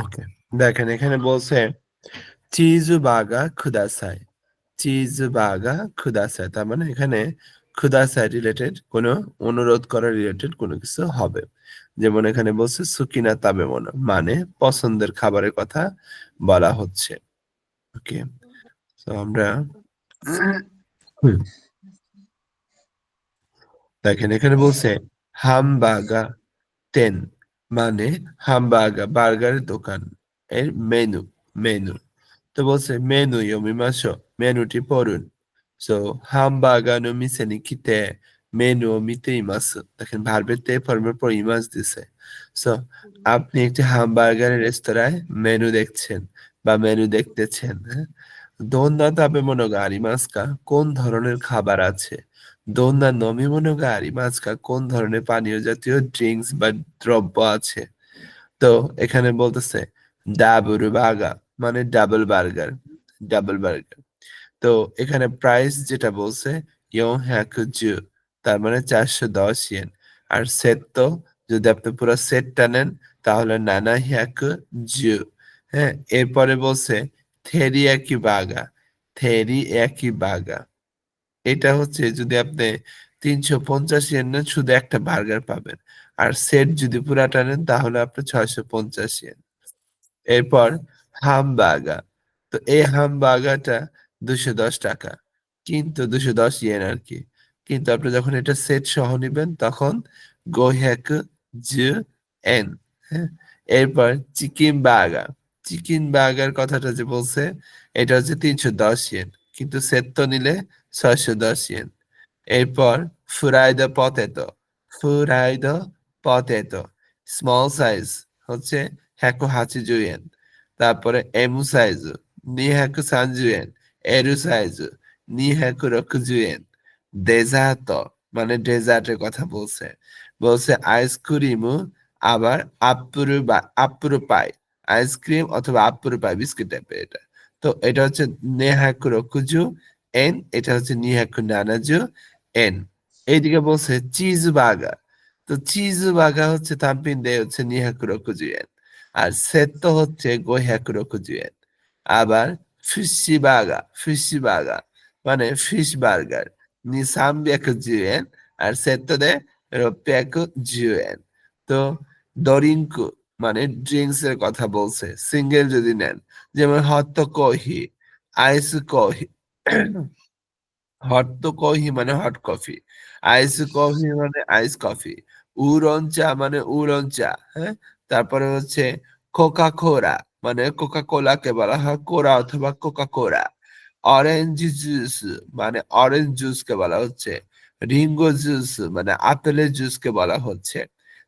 ওকে দেখেন, এখানে বলছে চিজু বাগা খুদাসাই। চিজু বাগা খুদাসাই, তার মানে এখানে খুদাসাই রিলেটেড কোনো, অনুরোধ করা রিলেটেড কোনো কিছু হবে। যেমন এখানে বলছে, সুকিনা তাবে মনে পছন্দের খাবারের কথা বলা হচ্ছে। ওকে, তো আমরা। দেখেন, এখানে বলছে হাম হামবাগা টেন। মানে হামবাগা বার্গারের দোকান। এর মেনু মেনু তো বলছে মেনু ইয়োমিমাশো মেনুটি পড়ুন। সো হামবাগা নো মিসে নি কিতে মেনু ও মিতে ইমাসু দেখেন ভার্বের তে ফর্মের পর ইমাস দিছে। সো আপনি একটি হামবার্গারের রেস্তোরাঁয় মেনু দেখছেন বা মেনু দেখতেছেন হ্যাঁ? দোন্দা তাবে মনোগা আরিমাস্কা কোন ধরনের খাবার আছে? দোন্দা নমি মনোগা আরিমাস্কা কোন ধরনের পানীয় জাতীয় ড্রিঙ্কস বা দ্রব্য আছে? তো এখানে বলতেছে ডাবল বাগা মানে ডাবল বার্গার ডাবল বার্গার তো এখানে প্রাইস যেটা বলছে, ইয়ং হ্যাকুজু তার মানে চারশো দশ ইয়েন আর সেট তো, যদি আপনি পুরো সেটটা নেন, তাহলে নানা হ্যাকু জু হ্যাঁ? এরপরে বলছে থেরি একই বাগা, থেরি একই বাগা। এটা হচ্ছে যদি আপনি তিনশো পঞ্চাশ ইয়েন নেন, শুধু একটা বার্গার পাবেন। আর সেট যদি পুরাটা নেন, তাহলে আপনি ছয়শো পঞ্চাশ ইয়েন এরপর হামবাগা তো এই হাম হামবাগাটা দুশো দশ টাকা। কিন্তু দুশো দশ ইয়েন আর কি। কিন্তু আপনি যখন এটা সেট সহ নিবেন, তখন গো হ্যাক জু এন হ্যাঁ? এরপর চিকিম বার্গার চিকেন বার্গার কথাটা যে বলছে, এটা হচ্ছে তিনশো দশ ইয়েন কিন্তু সেট তো নিলে ছয়শো দশ ইয়েন এরপর ফুরাইদ পতেতো ফুরাইদ পতেতো স্মল সাইজ হচ্ছে হ্যাকো হাচি জুয়েন তারপরে এমু সাইজ নি হ্যাকো সানজুয়েন এরু সাইজ নি হ্যাকো রকু জুয়েন ডেজার্ট মানে ডেজার্টের কথা বলছে। বলছে আইসক্রিম আবার আপুরু বা আপুরু পাই আইসক্রিম অথবা আপুরু পাই বিস্কিট টাইপের এটা। তো এটা হচ্ছে নেহাকু রকুজু, এন, এটা হচ্ছে নিহাকু নানাজু, এন। এইদিকে বলছে চিজ বাগা। তো চিজ বাগা হচ্ছে তাম্পিন দে হচ্ছে নিহাকু রকুজু, এন। আর সেত হচ্ছে গোহাকু রকুজু, এন। আবার ফিশি বাগা ফিশি বাগা মানে ফিশ বার্গার ni310আর সেতরে জিএন তো দরিঙ্কু মানে ড্রিঙ্কস এর কথা বলছে। সিঙ্গেল যদি নেন, যেমন হট কহি, আইস কহি, হট তো কহি মানে হট কফি, আইস কফি মানে আইস কফি উরন চা মানে উরন চা হ্যাঁ? তারপরে হচ্ছে কোকা কোরা মানে কোকা কোলাকে বলা হয়, কোরা অথবা কোকা কোরা অরেঞ্জ জুস মানে অরেঞ্জ জুসকে বলা হচ্ছে, রিঙ্গো জুস মানে আপেলের জুসকে বলা হচ্ছে।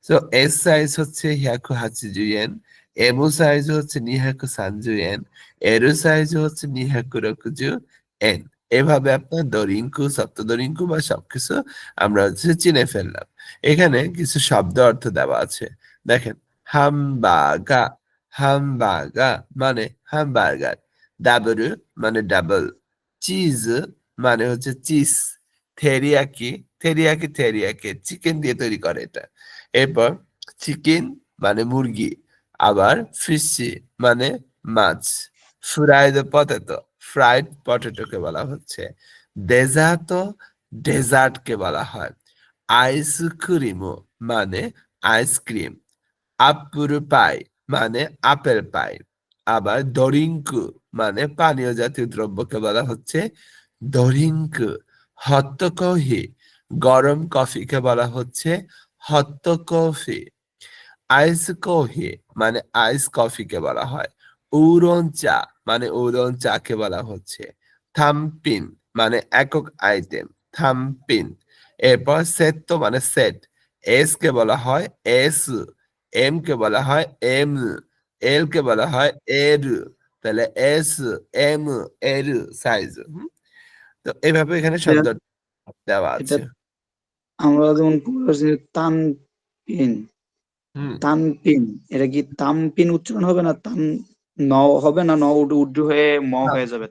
তো এস সাইজ হচ্ছে হিয়াকু হাচিজুয়েন এমু সাইজ হচ্ছে নিহাকু সানজুয়েন এরু সাইজ হচ্ছে নিহাকু রকুজু এন। এভাবে আপনার দরিঙ্কু সপ্তদরিঙ্কু বা সবকিছু আমরা হচ্ছে চিনে ফেললাম। এখানে কিছু শব্দ অর্থ দেওয়া আছে। দেখেন, হামবাগা হামবাগা মানে হামবার্গার। ডাবল মানে ডাবল, চিজ মানে হচ্ছে চিজ থেরিয়াকি থেরিয়াকি থেরিয়াকি চিকেন দিয়ে তৈরি করে এটা। এরপর চিকেন মানে মুরগি, আবার ফিশি মানে মাছ। ফ্রাইড পটেটো, ফ্রাইড পটেটোকে বলা হচ্ছে। ডেজার্ট ডেজার্টও ডেজার্টকে বলা হয়। আইসক্রিমও মানে আইসক্রিম আপুর পাই মানে আপেল পাই। আবার দরিঙ্কু মানে পানীয় জাতীয় দ্রব্যকে বলা হচ্ছে দরিঙ্কু। হত্ত কফি গরম কফিকে বলা হচ্ছে হত্ত কফি আইস কফি মানে আইস কফিকে বলা হয়। উরন চা মানে উরন চাকে বলা হচ্ছে। থামপিন মানে একক আইটেম থামপিন। এরপর সেট তো মানে সেট। এস কে বলা হয় এস এম কে বলা হয় এম এল কে বলা হয় এর। তাহলে এস এম এর সাইজ। তো এইভাবে এখানে শব্দ দেওয়া আছে। আমরা যেমন পড়েছি তান পিন তান পিন এটা কি তাম পিন উচ্চারণ হবে না তান ন হবে না ন উড হয়ে ম হয়ে যাবে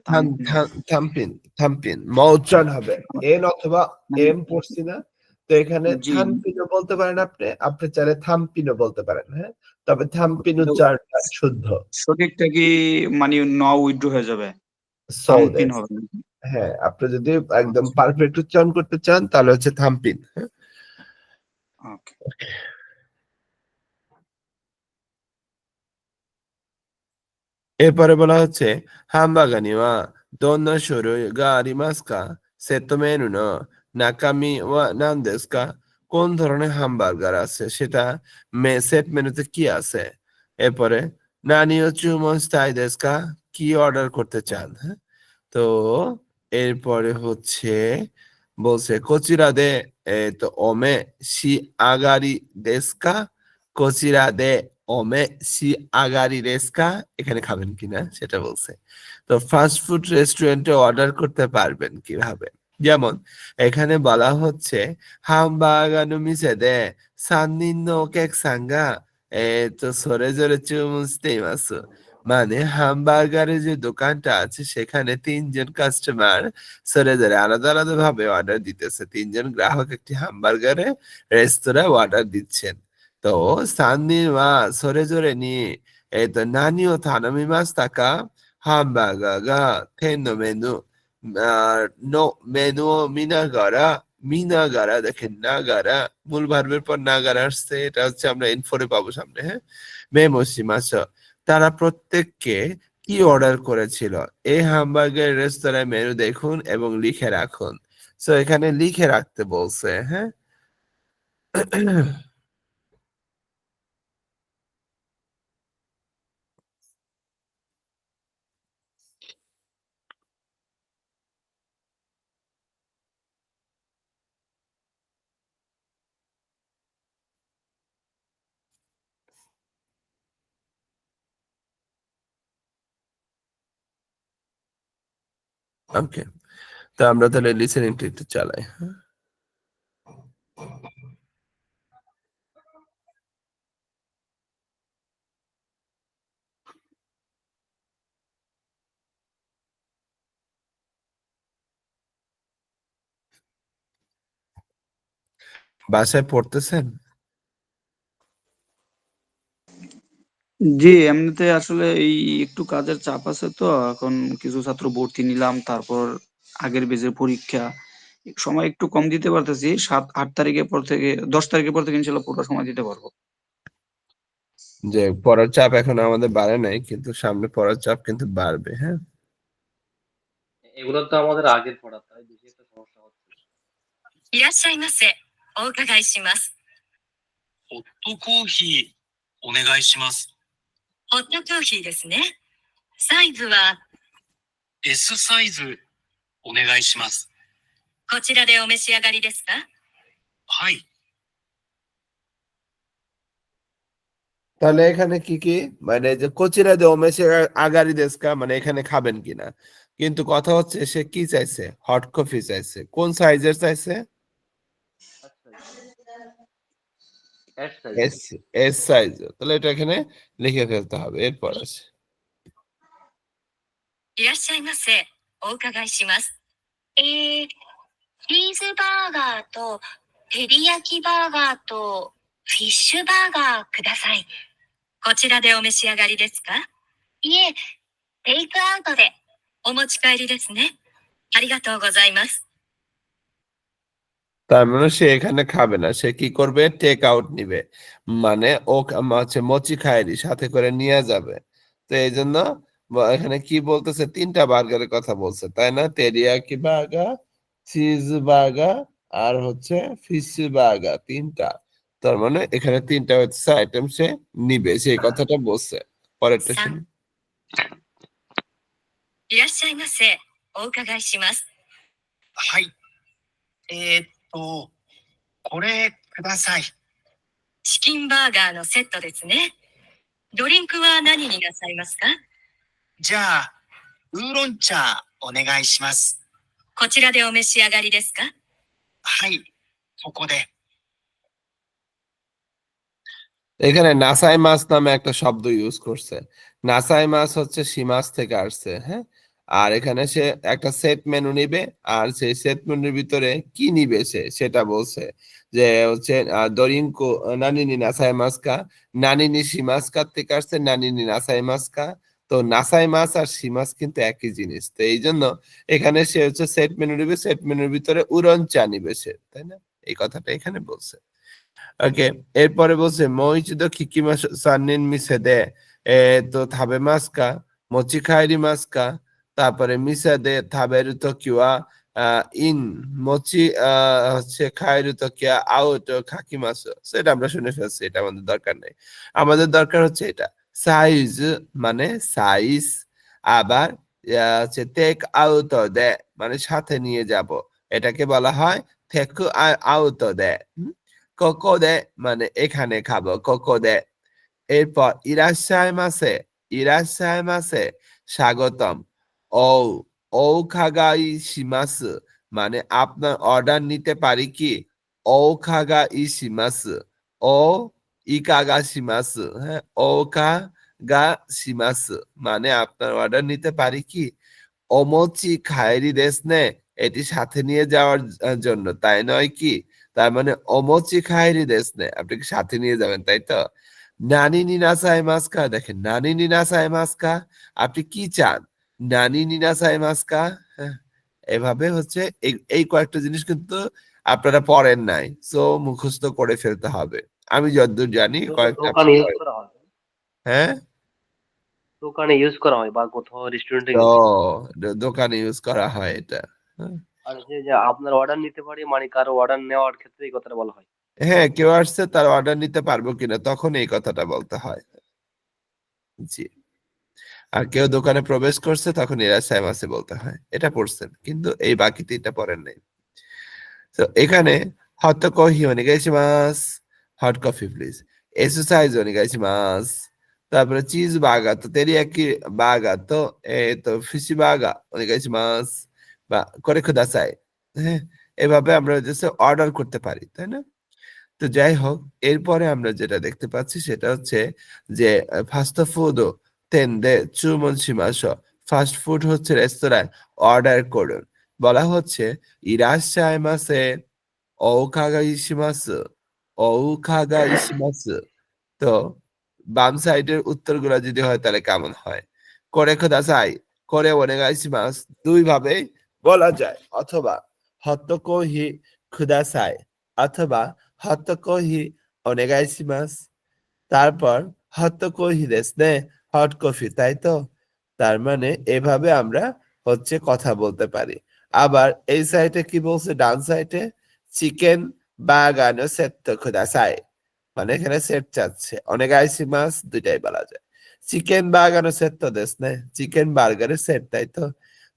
থামপিন থামপিন ম উচ্চারণ হবে এন অথবা এম পড়ছি না তো এখানে জি। থানপিনও বলতে পারেন আপনি, আপনি চাইলে থামপিনও বলতে পারেন, হ্যাঁ? তবে থামপিন উচ্চারণটা শুদ্ধ। সঠিকটা কি মানে ন উইথড্র হয়ে যাবে? থাম্পিন হবে? হ্যাঁ, আপনি যদি একদম পারফেক্ট উচ্চারণ করতে চান তাহলে হচ্ছে থামপিন, হ্যাঁ? এরপরে বলা হচ্ছে হামবাগানি ওয়া দোন্না শুরুই গা আরিমাসু কা? সেটো মেনু নো নাকামি ওয়া নাম দেসু কা? কোন ধরনের হামবার্গার আছে সেটা মে সেট মেনুতে কি আছে? এরপরে নানি ও চুমন স্তাই দেসু কা? কি অর্ডার করতে চান? হ্যাঁ? তো এরপরে হচ্ছে বলছে কোচিরা দে তো ওমে শি আগারি দেসু কা? কোচিরা দে ওমে শি আগারি দেসু কা? এখানে খাবেন কিনা সেটা বলছে। তো ফাস্ট ফুড রেস্টুরেন্টে অর্ডার করতে পারবেন কীভাবে? যেমন, এখানে বলা হচ্ছে হামবার্গার নো মিসে দে সাননিন কেক সাঙ্গা এ, তো সোরেজোরে চুমুন শিতেইমাসু। মানে হামবার্গারের যে দোকানটা আছে সেখানে ৩ জন কাস্টমার সোরেজোরে আলাদা, আলাদা ভাবে অর্ডার দিতেছে। তিনজন গ্রাহক একটি হামবার্গারে রেস্তোরাঁয় অর্ডার দিচ্ছেন। তো সাননিন ওয়া সোরেজোরে নি এ তো নানি ও তানামিমাসুতা কা? হামবার্গার গা তেন নো মেনু নো মেনু মিনাগারা, মিনাগারা দেখেন নাগারা মূল ভার্বের পর নাগারা আসছে এটা হচ্ছে আমরা ইনফো রে পাবো সামনে, হ্যাঁ? মেমো শিমাসো। তারা প্রত্যেককে কি অর্ডার করেছিল? এই হামবার্গার রেস্তোরাঁয় মেনু দেখুন এবং লিখে রাখুন। সো এখানে লিখে রাখতে বলছে, হ্যাঁ? ওকে। তো আমরা তাহলে লিসেনিংটা একটু চালাই, হ্যাঁ? বাসায় পড়তেছেন? জি, এমনিতে আসলে এই একটু কাজের চাপ আছে তো এখন কিছু ছাত্র ভর্তি নিলাম। তারপর আগের বেজের পরীক্ষা। সময় একটু কম দিতে পারতেছি। ৭-৮ তারিখের পর থেকে ১০ তারিখের পর থেকে ইনশাআল্লাহ পুরো সময় দিতে পারবো। যে পড়ার চাপ এখন আমাদের বাড়ে নাই কিন্তু সামনে পড়ার চাপ কিন্তু বাড়বে, হ্যাঁ? এগুলো তো আমাদের আগের পড়া তাই বেশি একটা সমস্যা হচ্ছে না।いらっしゃいませ。お伺いします。ホットコーヒーお願いします。 ホットコーヒーですね。サイズは S サイズお願いします。こちらでお召し上がりですかはい。 তাহলে এখানে কি, কি? মানে যে কোচিরা দে ওমেশে আগারি দেসু কা? মানে এখানে খাবেন কিনা? কিন্তু কথা হচ্ছে সে কি চাইছে? হট কফি চাইছে। কোন সাইজের চাইছে? S size. এস, এস সাইজের। তাহলে এটা এখানে লিখে ফেলতে হবে। এরপর আছে। いらっしゃいませ。お伺いします。えー、チーズバーガーと照り焼きバーガーとフィッシュバーガーください。こちらでお召し上がりですかいえ、テイクアウトでお持ち帰りですね。ありがとうございます。 তার মানে সে এখানে খাবে না। সে কি করবে? টেক আউট নিবে। মানে ও কা হচ্ছে মোচি খায়নি, সাথে করে নিয়ে যাবে। তো এইজন্য ব এখানে কি বলতেছে? ৩ টা বার্গারের কথা বলছে, তাই না? টেরিয়াকি বার্গার, চিজ বার্গার আর হচ্ছে ফিশ বার্গার ৩ টা। তার মানে এখানে ৩ টা হচ্ছে আইটেম সে নিবে। সেই কথাটা বলছে। পরেরটাさん শুনি। いらっしゃいませ。お伺いします。はい。えーっ と、これください。チキンバーガーのセットですね。ドリンクは何になさいますかじゃあ、ウーロン茶お願いします。こちらでお召し上がりですかはい。ここで。 এখানে নাসাই মাছ নামে একটা শব্দ ইউজ করছে। নাসাই মাছ হচ্ছে সীমাস থেকে আসছে, হ্যাঁ? আর এখানে সে একটা সেট মেনু নিবে, আর সেই সেট মেনুর ভিতরে কি নিবে সে? সেটা বলছে যে হচ্ছে দরিঙ্কো নানিনি নাসাই মাস্কা নানিনি শিমাস্কার থেকে আসছে নানিনি নাসাই মাস্কা তো নাসাই মাছ আর শিমাস কিন্তু একই জিনিস। তো এই জন্য এখানে সে হচ্ছে সেট মেনু নিবে সেট মেনুর ভিতরে উড়ন চা নিবে সে, তাই না? এই কথাটা এখানে বলছে। ওকে এরপরে বলছে মইচিদো কিকিমাস সান্নিন মিসে দে তো থাবে মাস্কা মচি খাইরি মাস্কা তারপরে মিসে দে থাবেরু তো কিওয়া ইন, মচি হচ্ছে খাইরু তো কিয়া আউট খাকি মাস সেটা আমরা শুনে ফেলছি, এটা আমাদের দরকার নেই। আমাদের দরকার হচ্ছে এটা, সাইজ মানে সাইজ, আবার হচ্ছে টেক আউট দে মানে সাথে নিয়ে যাব। এটাকে বলা হয় টেক আউট দে কোকো দে মানে এখানে খাব, কোকো দে। এরপর ইরাশায় মাসে ইরাশায় মাসে স্বাগতম। ও ও খাগাই শিমাস মানে আপনার অর্ডার নিতে পারি কি? ও খাগা ই শিমাস ও ইকাগা শিমাস হ্যাঁ ও গা শিমাস মানে আপনার অর্ডার নিতে পারি কি? অমচি খায়রি দেশ নে, এটি সাথে নিয়ে যাওয়ার জন্য। তাই নয় কি? তার মানে অমচি খায়রি দেশ নে, আপনি কি সাথে নিয়ে যাবেন, তাই তো? নানি নিনাসাই মাস্কা, দেখেন নানি নিনাসাই মাস্কা, আপনি কি চান? নানি নিনাসাই মাস্কা হ্যাঁ, এভাবে হচ্ছে এই কয়েকটা জিনিস কিন্তু আপনারা পড়েন নাই সো মুখস্থ করে ফেলতে হবে। আমি যতদূর জানি কয়েকটা হয়। দোকানে ইউজ করা হয় বা কোথাও রেস্টুরেন্টে দ- দোকানে ইউজ করা হয় এটা হ্যাঁ। আর যে যে আপনার অর্ডার নিতে পারি মানে কারও অর্ডার নেওয়ার ক্ষেত্রে এই কথাটা বলা হয়। হ্যাঁ কেউ আসছে তার অর্ডার নিতে পারব কিনা তখন এই কথাটা বলতে হয়। জি। আর কেউ দোকানে প্রবেশ করছে, তখন এরা সাইমাসে বলতে হয়। এটা পড়ছেন, কিন্তু এই বাকি তিনটা পড়েন নাই। তো এখানে হট কহি অনেগাইশিমাস হট কফি প্লিজ এক্সারসাইজ অনেগাইশিমাস তারপরে চিজ বাগা তো তেরিয়াকি বাগা তো, এ, তো ফিশি বাগা অনেগাইশিমাস বা, করে খুদাসাই হ্যাঁ এভাবে আমরা জাস্ট অর্ডার করতে পারি, তাই না? তো যাই হোক, এরপরে আমরা যেটা দেখতে পাচ্ছি সেটা হচ্ছে যে ফাস্ট ফুড তেন্দে চুমন সীমাস ফাস্ট ফুড হচ্ছে রেস্তোরাঁ অর্ডার করুন। বলা হচ্ছে ইরাশাই মাসে ওখাগা ইসিমাস ওখাগা ইসিমাস তো বাম সাইডের উত্তরগুলো যদি হয়, তাহলে কেমন হয়? করে খোদাসাই করে ওনেগাইসিমাস দুই ভাবে বলা যায়, অথবা হত্তকোহি খুদাসাই অথবা হত্তকোহি ওনেগাইসিমাস তারপর হত্তকোহি দেসনে হট কফি তাই তো? তার মানে এভাবে আমরা হচ্ছে কথা বলতে পারি। আবার এই সাইডে কি বলছে? ডান সাইডে চিকেন বাগানো সেট খুদাসাই মানে এখানে সেট চাচ্ছে। অনেক আইসি মাছ, দুইটাই বলা যায়। চিকেন বাগানো সেট তো দেশ না। চিকেন বার্গারের সেট, তাই তো?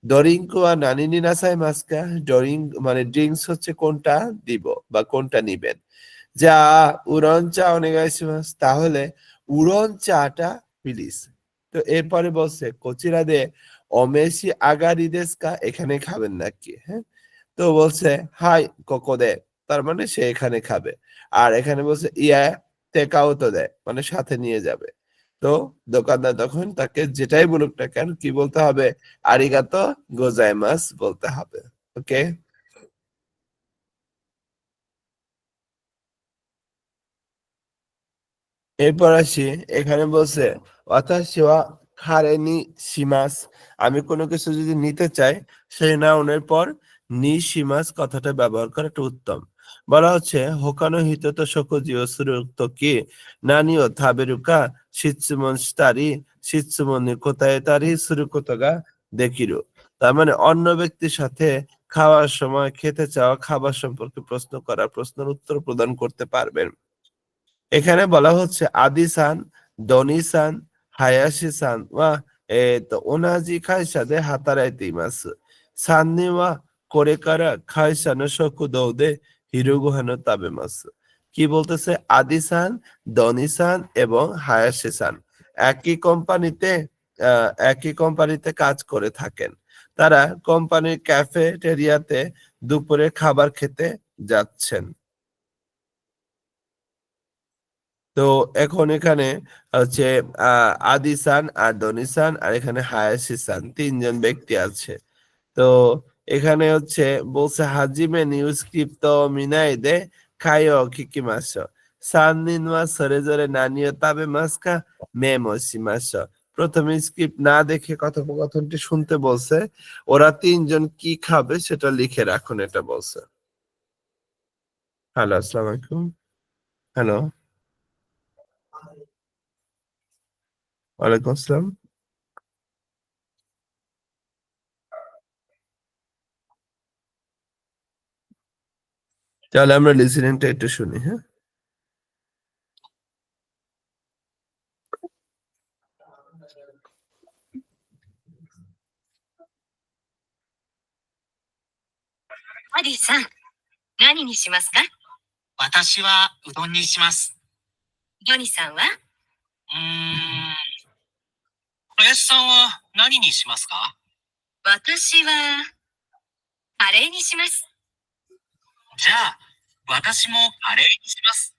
ডরিঙ্কু আর নানিনি নাসাই মাস্কা ডরিং মানে ড্রিঙ্কস হচ্ছে কোনটা দিব বা কোনটা নিবেন। যা উড়ন চা, অনেক আইসি মাছ। তাহলে উড়ন চাটা প্লিজ তো এরপরে বলছে কচিরা দে অমেশি আগারি দেশকা, এখানে খাবেন নাকি? হ্যাঁ? তো বলছে, হাই কোকো দে তার মানে সে এখানে খাবে। আর এখানে বলছে, ইয়া, টেকাও তো দেয় মানে সাথে নিয়ে যাবে। তো দোকানদার তখন তাকে যেটাই বলুক না কেন, কি বলতে হবে? আরিগাতো গোজাইমাস বলতে হবে। ওকে? এরপর আসি, এখানে বলছে অথাশিওয়া খারেনি সীমাস। আমি কোনো কিছু যদি নিতে চাই, সেই নাউনের পর নি সীমাস কথাটা ব্যবহার করাটা উত্তম। বলা হচ্ছে, হোকানো হিত তো শোকজি ও সুরুক্ত কি? নানি ও থাবেরুকা শিৎসুমন তারি শিৎসুমন কোথায় তারি, সুরুকোতগা দেখিরু। তার মানে অন্য ব্যক্তির সাথে খাওয়ার সময়, খেতে চাওয়া খাবার সম্পর্কে প্রশ্ন করা প্রশ্নের উত্তর প্রদান করতে পারবেন। এখানে বলা হচ্ছে আদিসান, দনিসান হায়াশি-সান কি বলতেছে? আদিসান, দনিসান এবং হায়াশি-সান একই কোম্পানিতে একই কোম্পানিতে কাজ করে থাকেন। তারা কোম্পানির ক্যাফেটেরিয়াতে দুপুরে খাবার খেতে যাচ্ছেন। তো এখন এখানে হচ্ছে আদিসান আর দনিসান আর এখানে হায়াসিসান তিনজন ব্যক্তি আছে। তো এখানে হচ্ছে বলছে, হাজিমে নিউজ ক্রিপ্ত মিনাইদে খাইও কিকি মাস। সান্নিন মাস সরে জোরে নানিও তাবে মাসকা মেমো সিমাস প্রথমে স্ক্রিপ্ট না দেখে কথোপকথনটি শুনতে বলছে, ওরা তিনজন কি খাবে সেটা লিখে রাখুন, এটা বলছে। হ্যালো, আসসালামু আলাইকুম। হ্যালো। ওয়ালাইকুম আসসালাম তাহলে আমরা লিসেনিংটা একটু শুনি হ্যাঁアディさん、何にしますか私はうどんにします。ジョニさんはうーん。 林さんは何にしますか私は、カレーにします。じゃあ、私もカレーにします。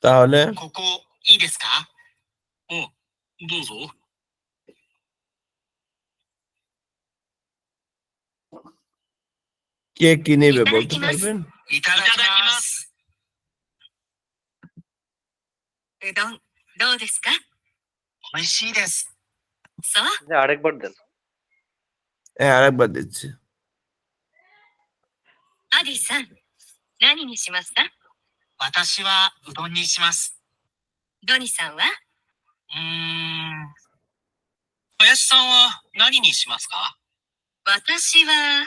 তাহলে ここ、いいですかお、どうぞ。 কে কি নেবেいただ বলতে きます পারবেন いただきます。うどん、 どうですか美味しいです。そう যে আরেকবার দেন হ্যাঁ আরেকবার দিচ্ছি アディさん、何にしますか私はうどんにします。ドニさんはうーん。林さんは何にしますか私は、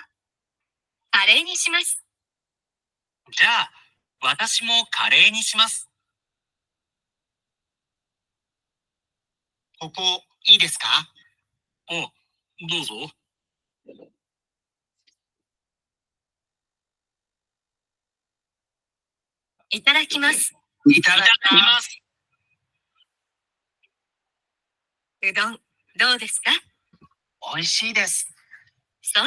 カレーにします。じゃあ、私もカレーにします。 ここ、いいですか？お、どうぞ。いただきます。いただきます。うどん、どうですか？美味しいです。そう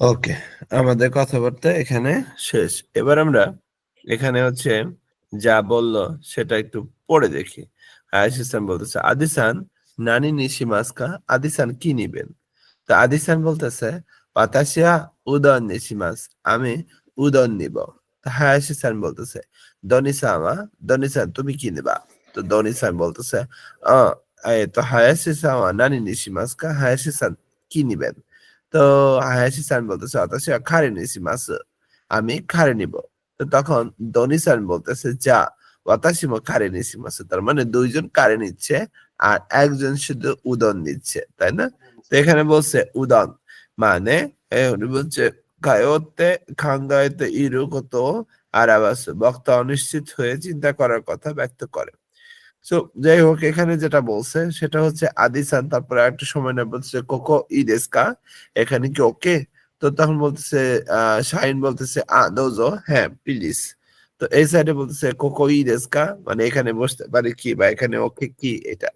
ওকে আমাদের কথাবার্তা এখানে শেষ। এবার আমরা এখানে হচ্ছে যা বলল সেটা একটু পড়ে দেখি। আয়ুষিসান বলতেছে, আদিসান, নানি নিশি মাস্কা আদিসান কি নিবেন? তো আদিসান বলতেছে, পাতাশিয়া উদন নিশি মাস আমি উদন নিব। তো হায়াশিসান বলতেছে দনিসামা দনিসান তুমি কি নিবা? তো দনিসান বলতেছে, আহ তো হায়াশিসামা নানি নিশি মাস্কা হায়াশিসান কি নিবেন? তো হায়াশি সান বলতেছে, অথচ খারে নিছি মাস আমি খারে নিব। তো তখন ধনী সান বলতেছে, যা খারে তার মানে দুইজন নিচ্ছে আর একজন শুধু উদন নিচ্ছে, তাই না? তো এখানে বলছে, উদন মানে উনি বলছে কায়তে খাঙ্গায়তে ইরু কত আরাবাস বক্তা অনিশ্চিত হয়ে চিন্তা করার কথা ব্যক্ত করে। তো যাই হোক এখানে যেটা বলছে, সেটা হচ্ছে আদিসান, তারপরে একটা সময় না বলছে কোকো ইদেস্কা, এখানে কি ওকে? তো তখন বলতেছে শাহিন বলতেছে, আ, দোজো হ্যাঁ প্লিজ। তো এই সাইডে বলতেছে, কোকো ইদেস্কা মানে এখানে বসতে পারে কি বা এখানে ওকে কি এটা?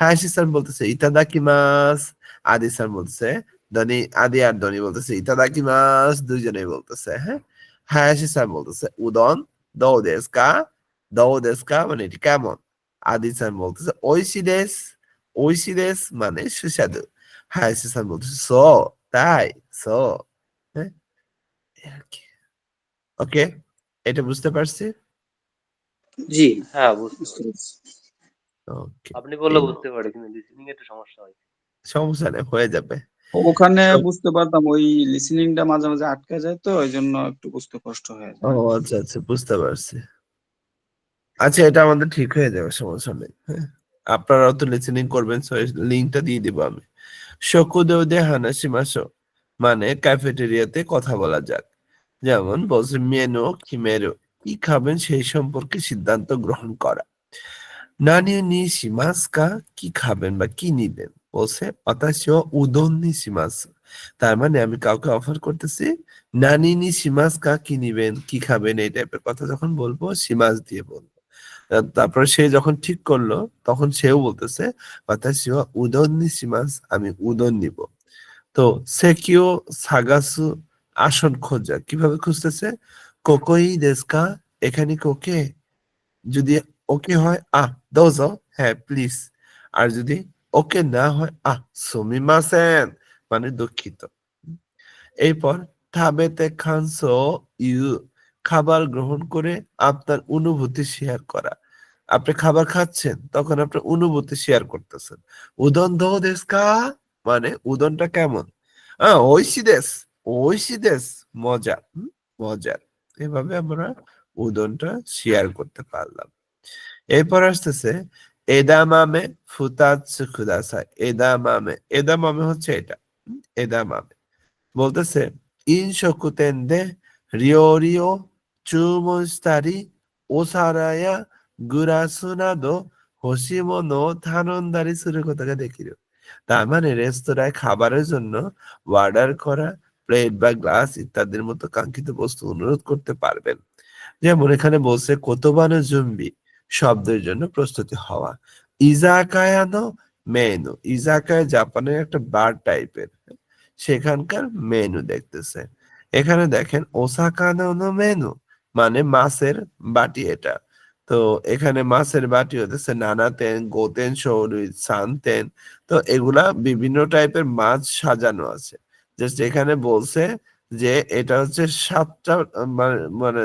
হায়াশি বলতেছে ইতাদাকি মাস আদি স্যার বলতেছে, ধনী, আদি আর ধনী বলতেছে ইতাদাকি মাস দুইজনেই বলতেছে হ্যাঁ? হায়াশি বলতেছে, উদন দৌ দেস্কা দৌ দেস্কা মানে এটি কেমন? আদি স্যার বলতেছে ঐশি দেশ ঐশি দেশ মানে সুস্বাদু। হায়াশি স্যার বলতেছে সো তাই সো। হ্যাঁ ওকে এটা বুঝতে পারছি? জি হ্যাঁ বুঝতে পারছি। ওকে আপনি বললে বুঝতে পারি কিন্তু লিসনিং একটু সমস্যা হয়। সমস্যা নেই হয়ে যাবে। ওখানে বুঝতে পারতাম ওই লিসেনিংটা মাঝে মাঝে আটকে যায় তো এই জন্য একটু বুঝতে কষ্ট হয়ে ও আচ্ছা আচ্ছা বুঝতে পারছি। আচ্ছা এটা আমাদের ঠিক হয়ে যাবে, সমস্যা নেই। হ্যাঁ। আপনারাও তো লিসেনিং করবেন সো লিঙ্কটা দিয়ে দিব আমি। শকুদেও দে হানাসিমাসো মানে ক্যাফেটেরিয়াতে কথা বলা যাক। যেমন, বলছে, মেনু কিমেরো কি খাবেন সেই সম্পর্কে সিদ্ধান্ত গ্রহণ করা। নানি নি সিমাসকা, কি খাবেন বা কি নিবেন? বলছে অতাশিও উদন নি সিমাস। তার মানে আমি কাউকে অফার করতেছি, নানি নি সিমাসকা কি নিবেন, কি খাবেন, এই টাইপের কথা যখন বলব, সিমাস দিয়ে বলব। তারপরে সে যখন ঠিক করল, তখন সেও বলতেছে উদন নি সিমাস, আমি উদন নিব। তো সেকিও সাগাসু আসন খোঁজা। কীভাবে খুঁজতেছে? কোকোই দেশকা, এখানে কোকে? যদি ওকে হয়, আহ দোজ হ্যাঁ প্লিজ আর যদি ওকে না হয়, আহ, সুমিমাসেন। মানে দুঃখিত। এরপর, থাবেতে খানসো ইউ খাবার গ্রহণ করে আপনার অনুভূতি শেয়ার করা। আপনি খাবার খাচ্ছেন, তখন আপনার অনুভূতি শেয়ার করতেছেন। উদন দো দেশকা মানে উদনটা কেমন? আহ ঐশি দেশ ঐশি দেশ মজা মজার। এভাবে আমরা উদনটা শেয়ার করতে পারলাম। এরপর আসতেছে, এদামামে ফুতাৎসু খুদাসাই এদামামে এদামামে হচ্ছে এটা এদামামে। বলতেছে ইন শকুতেন্দে রিও রিও চুমস্তারি ওসারায়া গুরাসু নাদো হোসিমোনো থানন্দারি সুরের কথাকে দেখিল তার মানে রেস্তোরাঁয় খাবারের জন্য অর্ডার করা প্লেট বা গ্লাস ইত্যাদির মতো কাঙ্ক্ষিত বস্তু অনুরোধ করতে পারবেন যেমন এখানে বলছে কোতবানো জুম্বি শব্দের জন্য প্রস্তুতি হওয়া ইজাকায়ানো মেনু ইজাকায় জাপানের একটা বার টাইপের সেখানকার মেনু দেখতেছে এখানে দেখেন ওসাকানো মেনু মানে মাছের বাটি এটা। তো এখানে মাছের বাটি হতেছে নানা তেন, গোতেন, সৌরি সানতেন তো এগুলা বিভিন্ন টাইপের মাছ সাজানো আছে। জাস্ট এখানে বলছে যে এটা হচ্ছে সাতটা মানে মানে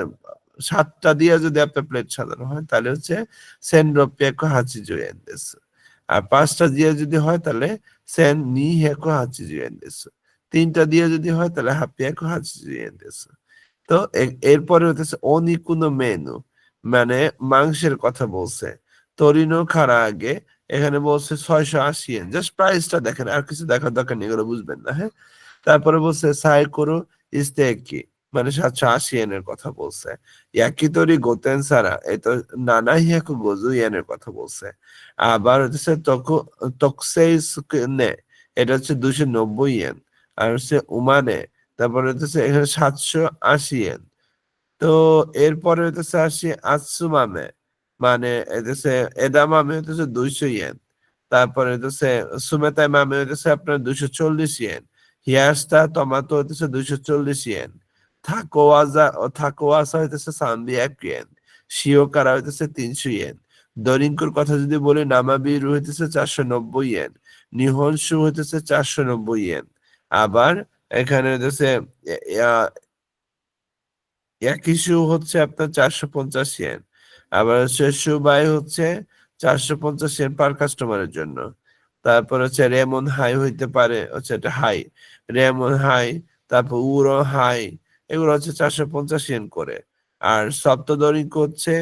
সাতটা দিয়ে যদি আপনার প্লেট সাজানো হয়, তাহলে হচ্ছে সেনরোপিয়াকো হাচি জুয়েন্দেস আর পাঁচটা দিয়ে যদি হয়, তাহলে সেন নি হেকো হাচি জুয়েন্দেস তিনটা দিয়ে যদি হয়, তাহলে হাপিয়াকো হাচি জুয়েন্দেস তো এরপরে হতেছে অনিকুনো মেনু মানে মাংসের কথা বলছে। তরিনো খারা আগে, এখানে বলছে ছয়শো আশি এন জাস্ট প্রাইসটা দেখেন, আর কিছু দেখার দরকার নেই, এগুলো বুঝবেন না হ্যাঁ? তারপরে বলছে সাই করো ইস্তেকি মানে সাতশো আশি এনের কথা বলছে। একই তরি গোতেন সারা, এ তো নানা হিয়াকু গোজু ইয়েনের কথা বলছে। আবার হচ্ছে তকু তকসেই নে, এটা হচ্ছে দুশো নব্বই ইয়েন আর হচ্ছে উমানে তারপরে হচ্ছে এখানে সাতশো আশি ইয়েন তো এরপরে হচ্ছে আসি আতসুমামে মানে হচ্ছে এদামামে হচ্ছে দুইশো ইয়েন তারপরে হচ্ছে সুমেতাই মামে হচ্ছে আপনার দুইশো চল্লিশ ইয়েন হিয়াস্তা টমাটো হচ্ছে দুইশো চল্লিশ ইয়েন থাকোয়াজা থাকোয়াসা হইতেছে সাম্বি এক ইয়েন শিওকারা হইতেছে তিনশো ইয়েন দরিঙ্কুর কথা যদি বলি, নামাবিরু হইতেছে চারশো নব্বই ইয়েন নিহনসু হইতেছে চারশো নব্বই ইয়েন আবার এখানে হইতেছে ইয়াকিসু হচ্ছে আপনার চারশো পঞ্চাশ ইয়েন আবার হচ্ছে সুবাই হচ্ছে চারশো পঞ্চাশ ইয়েন পার কাস্টমারের জন্য। তারপর হচ্ছে রেমন হাই হইতে পারে, হচ্ছে এটা হাই রেমন হাই তারপর উরো হাই এগুলো হচ্ছে চারশো পঞ্চাশ ইয়েন করে। আর সপ্তদরিক হচ্ছে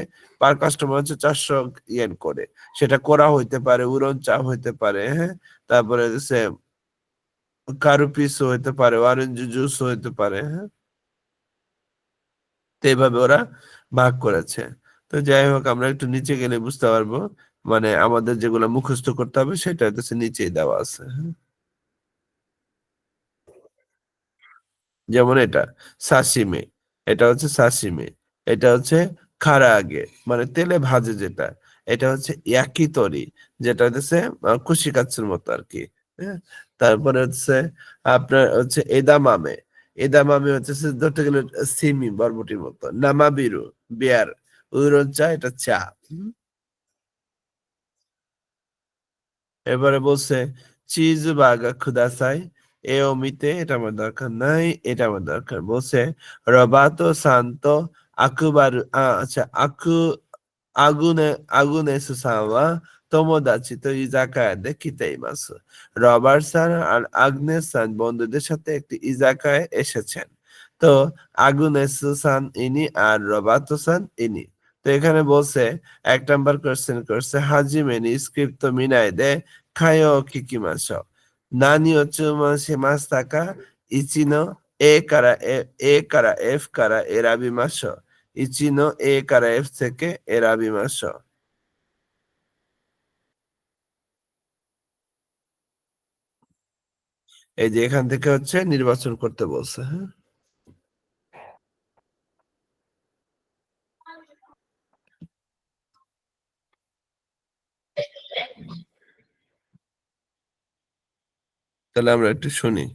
পার কাস্টমার হচ্ছে চারশো ইয়েন করে। সেটা করা হইতে পারে উরন চা হইতে পারে হ্যাঁ? তারপরে হচ্ছে কারু হইতে পারে অরেঞ্জ জুস হইতে পারে হ্যাঁ? তো ওরা ভাগ করেছে। তো যাই হোক, আমরা একটু নিচে গেলে বুঝতে পারব মানে আমাদের যেগুলো মুখস্থ করতে হবে, সেটা হচ্ছে নিচেই দেওয়া আছে হ্যাঁ? যেমন এটা সাসিমে এটা হচ্ছে সাসিমে এটা হচ্ছে খারা আগে মানে তেলে ভাজে যেটা, এটা হচ্ছে ইয়াকিতরি, যেটা হচ্ছে কুশিকাচ্ছের মতো আর কি হ্যাঁ? তারপরে হচ্ছে আপনার হচ্ছে এদামামে। এদামামে হচ্ছে ধরতে গেলে সিমি বরবটির মতো। নামাবিরু বিয়ার। উইরন চা এটা চা। এবারে বলছে চিজ বাগা খুদাসাই এ অমিতে এটা আমার দরকার নাই এটা আমার দরকার। বলছে রবাতো শান্ত আকুবারু আচ্ছা আকু আগুনে আগুনে সুসাওয়া তোমোদাচি তো ইজাকায় দেখিতে মাসু রবার্ট স্যার আর আগ্নেস সান বন্ধুদের সাথে একটি ইজাকায় এসেছেন। তো আগুনে সুসান ইনি আর রবাতো সান ইনি। তো এখানে বলছে, এক নাম্বার কোয়েশ্চেন করছে, হাজি মেনি স্ক্রিপ্ট মিনাই দে, খায়ো কিকিমাস নানি ওচুমা শিমাস তাকা ইচিনো এ কারা এ কারা এফ কারা এরাবি মাস ইচিনো এ কারা এফ থেকে এরাবি মাস এই যে এখান থেকে হচ্ছে নির্বাচন করতে বলছে হ্যাঁ তাহলে আমরা একটু শুনি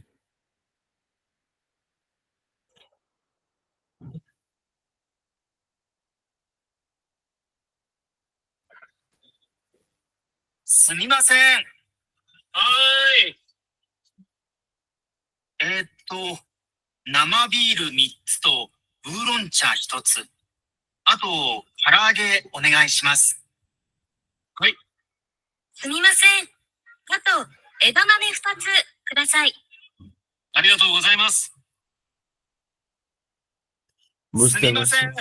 すみません。ああ。と、生ビール3つと、ウーロン茶1つ。あと、唐揚げお願いします。はい。すみません。あと、枝豆2つください。ありがとうございます。すみません。は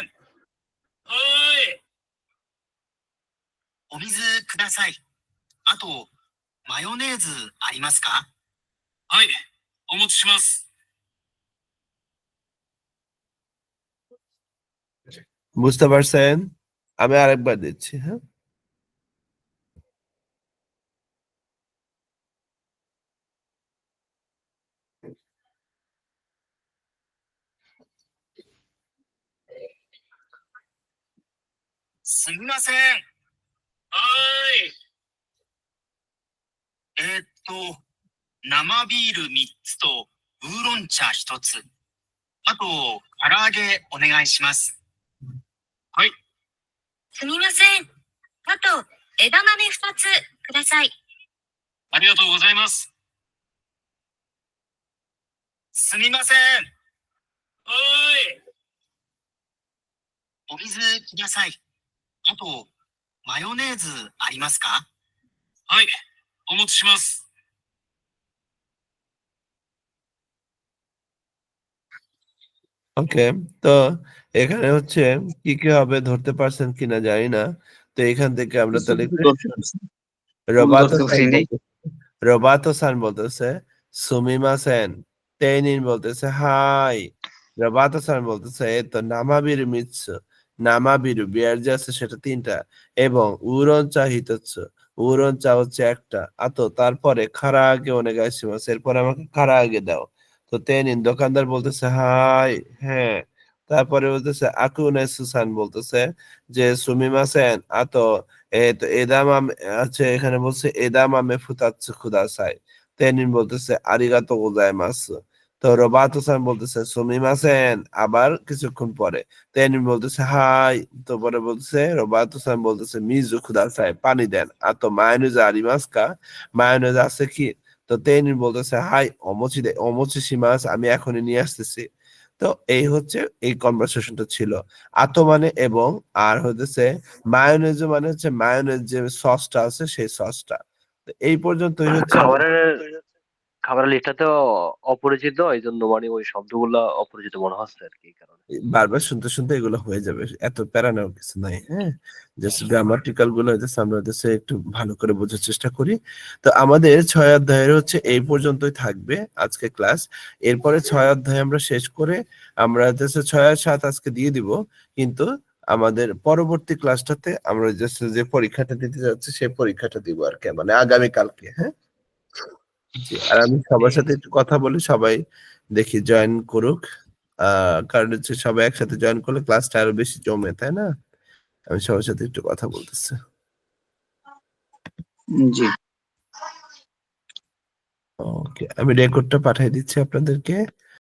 い。お水ください。あと、マヨネーズありますか？はい、お持ちします。বুঝতে পারছেন আমি আরেকবার দিচ্ছি হ্যাঁ すみません。はーい。えーっと、生ビール3つとウーロン茶1つ。あと、唐揚げお願いします。 すみません。あと、枝豆二つください。ありがとうございます。すみません。はーい。お水ください。あと、マヨネーズありますか？はい、お持ちします。ওকে তো এখানে হচ্ছে কি কি হবে ধরতে পারছেন কিনা জানি না। তো এখান থেকে আমরা তাহলে রবাতো সান বলতেছে সুমিমা সেন বলতেছে হাই রবাতো সান বলতেছে এই তো নামাবিরু মিৎসু নামাবিরু বিয়ার যে আছে সেটা তিনটা এবং উরন চা হিতচ্ছ উরন চা হচ্ছে একটা আতো তারপরে খারা আগে অনেক আসিমাস এরপরে আমাকে খারা আগে দাও। তো তেনিন দোকানদার বলতেছে, হাই হ্যাঁ। তারপরে বলতেছে, আকুনে সুসান, বলতেছে যে সুমিমা সেন আতো, এ তো এদামাম আছে এখানে বলছে এদামামে ফুতাচ্ছে খুদাসাই তেনিন বলতেছে, আরিগাতো গোজাইমাসু তো রবাতো সান বলতেছে সুমিমাসেন আবার কিছুক্ষণ পরে। তেনিন বলতেছে, হাই। তো পরে বলতেছে, রবাতো সান বলতেছে, মিজু খুদাসাই পানি দেন। আর তো মায়োনেজ আরিমাসকা মায়োনেজ আছে কি? তো তেনিন বলতেছে, হাই, অমচি দে, অমচি সীমাস, আমি এখনই নিয়ে আসতেছি। তো এই হচ্ছে, এই কনভারসেশনটা ছিল। আতো মানে এবং আর হতেছে মায়োনেজ মানে হচ্ছে মায়োনেজ যে সসটা আছে, সেই সসটা এই পর্যন্তই হচ্ছে খাবারের খাবারের লিস্টটা তো অপরিচিত এই জন্য মানে ওই শব্দগুলো অপরিচিত মনে হচ্ছে আর কি কারণে। বারবার শুনতে শুনতে এগুলো হয়ে যাবে, এত প্যারা নেওয়ার কিছু নাই হ্যাঁ? জাস্ট গ্রামাটিক্যালগুলো হইতেছে আমরা হইতেছে একটু ভালো করে বোঝার চেষ্টা করি। তো আমাদের ছয় অধ্যায়ের হচ্ছে এই পর্যন্তই থাকবে আজকে ক্লাস এরপরে ছয় অধ্যায় আমরা শেষ করে আমরা হচ্ছে ছয় আর সাত আজকে দিয়ে দিব, কিন্তু আমাদের পরবর্তী ক্লাসটাতে আমরা জাস্ট যে পরীক্ষাটা দিতে যাচ্ছি, সেই পরীক্ষাটা দিব আর কি মানে আগামী কালকে হ্যাঁ? আর আমি সবার সাথে একটু কথা বলি সবাই দেখি জয়েন করুক। কারণ হচ্ছে সবাই একসাথে জয়েন করলে ক্লাসটা আরও বেশি জমে তাই না? আমি সবার সাথে একটু কথা বলতেছি। জি। ওকে আমি রেকর্ডটা পাঠিয়ে দিচ্ছি আপনাদেরকে।